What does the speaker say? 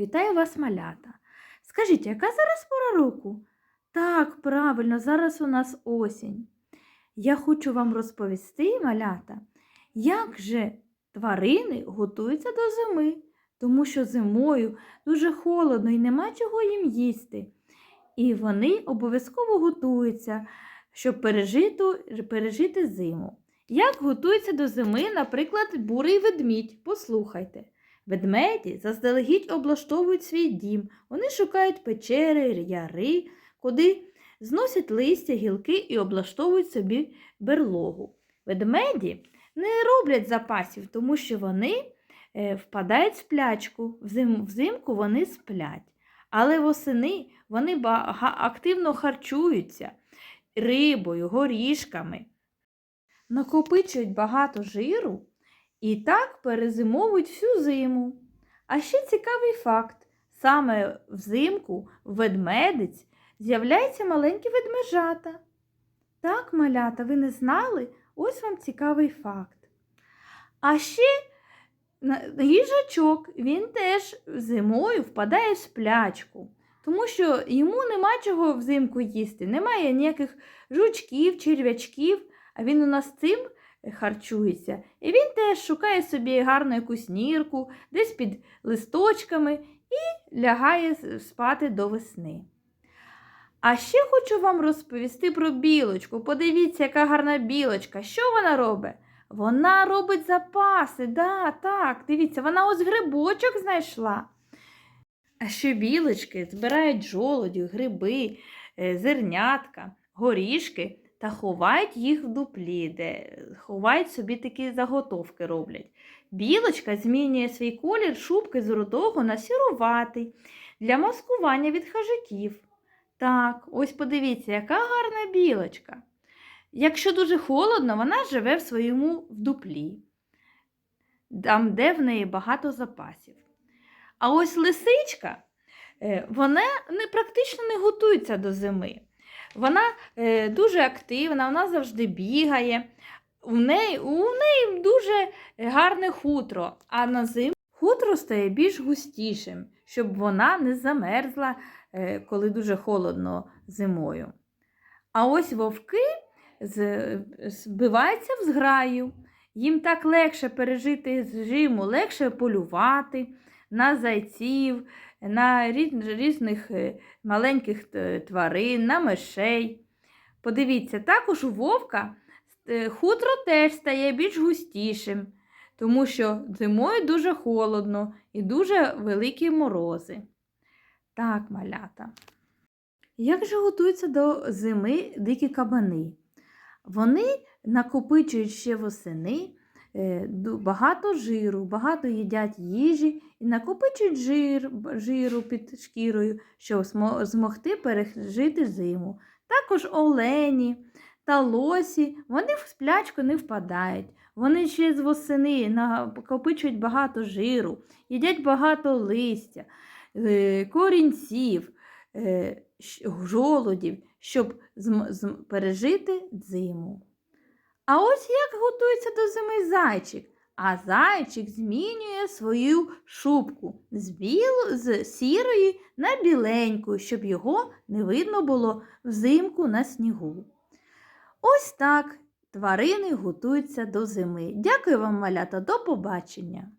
Вітаю вас, малята. Скажіть, яка зараз пора року? Так, правильно, зараз у нас осінь. Я хочу вам розповісти, малята, як же тварини готуються до зими, тому що зимою дуже холодно і нема чого їм їсти. І вони обов'язково готуються, щоб пережити, пережити зиму. Як готується до зими, наприклад, бурий ведмідь? Послухайте. Ведмеді заздалегідь облаштовують свій дім. Вони шукають печери, яри, куди зносять листя, гілки і облаштовують собі берлогу. Ведмеді не роблять запасів, тому що вони е, впадають в сплячку. Взим, взимку вони сплять. Але восени вони активно харчуються рибою, горішками, накопичують багато жиру і так перезимовують всю зиму. А ще цікавий факт: саме взимку в ведмедиць з'являються маленькі ведмежата. Так, малята, ви не знали? Ось вам цікавий факт. А ще їжачок, він теж зимою впадає в сплячку, тому що йому нема чого взимку їсти, немає ніяких жучків, черв'ячків, а він у нас цим харчується. І він теж шукає собі гарну якусь нірку, десь під листочками і лягає спати до весни. А ще хочу вам розповісти про білочку. Подивіться, яка гарна білочка. Що вона робить? Вона робить запаси. Да, так, дивіться, вона ось грибочок знайшла. А ще білочки збирають жолоді, гриби, е, зернятка, горішки та ховають їх в дуплі, де ховають собі такі заготовки роблять. Білочка змінює свій колір шубки з рудого на сіруватий для маскування від хижаків. Так, ось подивіться, яка гарна білочка. Якщо дуже холодно, вона живе в своєму в дуплі, там, де в неї багато запасів. А ось лисичка, е, вона не, практично не готується до зими. Вона е, дуже активна, вона завжди бігає. У неї, у неї дуже гарне хутро, а на зиму хутро стає більш густішим, щоб вона не замерзла, е, коли дуже холодно зимою. А ось вовки збиваються в зграю. Їм так легше пережити зиму, легше полювати на зайців, на різних е, маленьких е, тварин, на мишей. Подивіться, також у вовка е, хутро теж стає більш густішим, тому що зимою дуже холодно і дуже великі морози. Так, малята. Як же готуються до зими дикі кабани? Вони накопичують ще восени багато жиру, багато їдять їжі і накопичують жир, жиру під шкірою, щоб змогти пережити зиму. Також олені та лосі, вони в сплячку не впадають. Вони ще з восени накопичують багато жиру, їдять багато листя, е, корінців, е, жолудів, щоб пережити зиму. А ось як готується до зими зайчик. А зайчик змінює свою шубку з, біл... з сірої на біленьку, щоб його не видно було взимку на снігу. Ось так тварини готуються до зими. Дякую вам, малята, до побачення!